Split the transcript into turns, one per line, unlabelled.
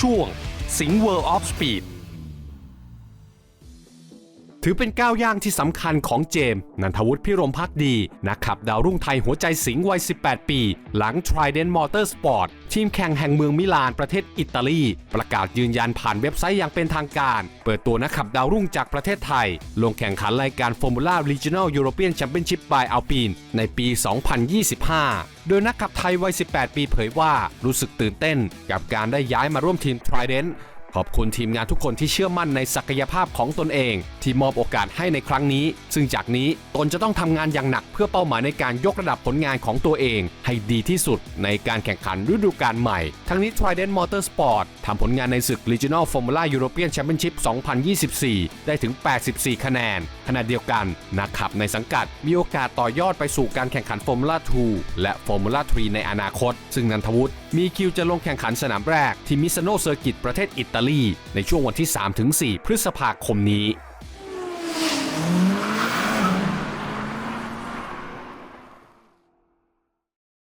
ช่วง Sing World of Speed ถือเป็นก้าวย่างที่สำคัญของเจมส์นันทวุฒิพิรมพักดี นักขับดาวรุ่งไทยหัวใจสิงห์วัย 18 ปี หลัง Trident Motorsport ทีมแข่งแห่งเมืองมิลานประเทศอิตาลี ประกาศยืนยันผ่านเว็บไซต์อย่างเป็นทางการ เปิดตัวนักขับดาวรุ่งจากประเทศไทย ลงแข่งขันรายการ Formula Regional European Championship by Alpine ในปี 2025 โดยนักขับไทยวัย 18 ปีเผยว่ารู้สึกตื่นเต้น กับการได้ย้ายมาร่วมทีม Trident ขอบคุณทีมงานทุกคนที่เชื่อมั่นในศักยภาพของตนเอง ที่มอบโอกาสให้ในครั้งนี้ ซึ่งจากนี้ตนจะต้องทำงานอย่างหนัก เพื่อเป้าหมายในการยกระดับผลงานของตัวเอง ให้ดีที่สุดในการแข่งขันฤดูกาลใหม่ ทั้งนี้ Trident Motorsport ทำผลงานในศึก Regional Formula European Championship 2024 ได้ถึง 84 คะแนน ขณะเดียวกันนักขับในสังกัดมีโอกาสต่อยอดไปสู่การแข่งขัน Formula 2 และ Formula 3 ในอนาคต ซึ่งนันทวุฒิมีคิวจะลงแข่งขันสนามแรกที่มิซโนเซอร์กิตประเทศอิตาลีในช่วงวันที่ 3-4 พฤษภาคมนี้